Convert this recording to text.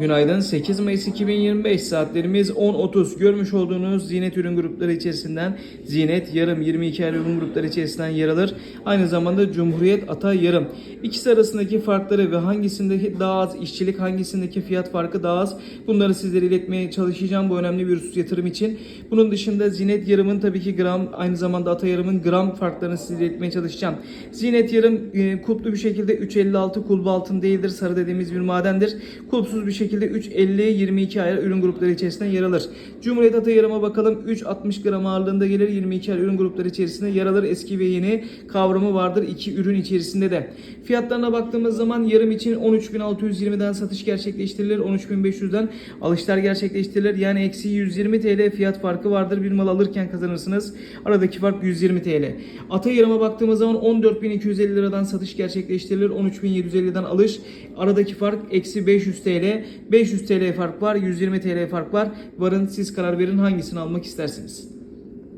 Günaydın 8 Mayıs 2025 saatlerimiz 10.30 görmüş olduğunuz Zinet ürün grupları içerisinden Zinet yarım 22 ayrı ürün grupları içerisinden yer alır. Aynı zamanda Cumhuriyet Ata yarım. İkisi arasındaki farkları ve hangisindeki daha az işçilik hangisindeki fiyat farkı daha az bunları sizlere iletmeye çalışacağım bu önemli bir husus yatırım için. Bunun dışında Zinet yarımın tabii ki gram aynı zamanda Ata yarımın gram farklarını sizlere iletmeye çalışacağım. Zinet yarım e, kulplu bir şekilde 356 kulbu altın değildir. Sarı dediğimiz bir madendir. Kulpsuz bir şekilde 350-22 ayar ürün grupları içerisinde yer alır. Cumhuriyet Ata yarıma bakalım. 360 gram ağırlığında gelir. 22 ayar ürün grupları içerisinde yer alır. Eski ve yeni kavramı vardır iki ürün içerisinde de. Fiyatlarına baktığımız zaman yarım için 13.620'den satış gerçekleştirilir. 13.500'den alışlar gerçekleştirilir. Yani eksi 120 TL fiyat farkı vardır. Bir mal alırken kazanırsınız. Aradaki fark 120 TL. Ata yarıma baktığımız zaman 14.250 liradan satış gerçekleştirilir. 13.750'den alış. Aradaki fark eksi 500 TL. 500 TL fark var. 120 TL fark var. Varın siz karar verin hangisini almak istersiniz.